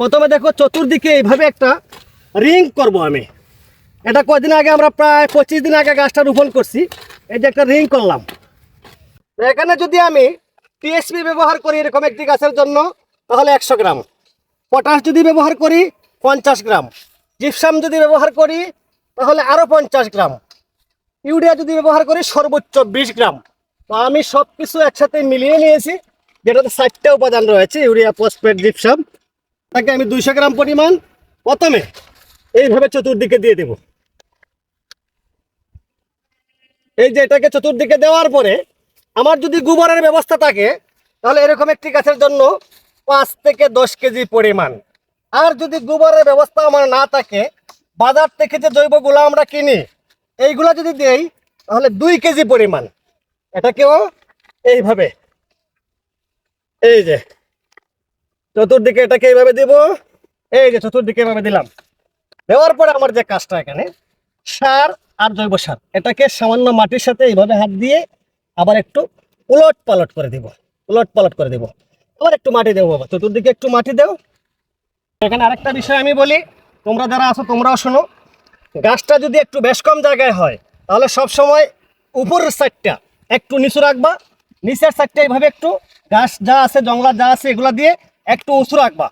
প্রথমে দেখো চতুর্দিকে এইভাবে একটা রিং করব আমি। এটা কদিন আগে আমরা প্রায় পঁচিশ দিন আগে গাছটা রোপণ করছি। এই যে একটা রিং করলাম। এখানে যদি আমি টিএসপি ব্যবহার করি এরকম একটি গাছের জন্য, তাহলে একশো গ্রাম। পটাশ যদি ব্যবহার করি, পঞ্চাশ গ্রাম। জিপসাম যদি ব্যবহার করি, তাহলে আরও পঞ্চাশ গ্রাম। ইউরিয়া যদি ব্যবহার করি, সর্বোচ্চ বিশ গ্রাম। তো আমি সব কিছু একসাথে মিলিয়ে নিয়েছি, যেটাতে ষাটটা উপাদান রয়েছে, ইউরিয়া, ফসফেট, জিপসাম। তাকে আমি দুইশো গ্রাম পরিমাণ প্রথমে এইভাবে চতুর্দিকে দিয়ে দেব। এই যে এটাকে চতুর্দিকে দেওয়ার পরে আমার যদি গোবরের ব্যবস্থা থাকে, তাহলে এরকম একটি গাছের জন্য পাঁচ থেকে দশ কেজি পরিমাণ। আর যদি গোবরের ব্যবস্থা আমার না থাকে, বাজার থেকে যে জৈবগুলো আমরা কিনি, এইগুলা যদি দেই, তাহলে দুই কেজি পরিমাণ। এটাকেও এইভাবে। এই যে চতুর্দিকে এটাকে এইভাবে দিব। এই যে চতুর্দিকে এভাবে দিলাম। দেওয়ার পরে আমার যে কাজটা এখানে, সার আর জৈব সার, এটাকে সামান্য মাটির সাথে এইভাবে হাত দিয়ে আবার একটু উলট পালট করে দিব। উলট পালট করে দিব। আবার একটু মাটি দেবো বাবা, চতুর্দিকে একটু মাটি দেও। এখানে আরেকটা বিষয় আমি বলি, তোমরা যারা আছো তোমরাও শোনো, গাছটা যদি একটু বেশ কম জায়গায় হয়, তাহলে সব সময় উপরের সাইডটা একটু নিচু রাখবা। নিচের সাইডটা এইভাবে একটু গাছ যা আছে, জঙ্গলা যা আছে, এগুলা দিয়ে একটু উঁচু রাখবা।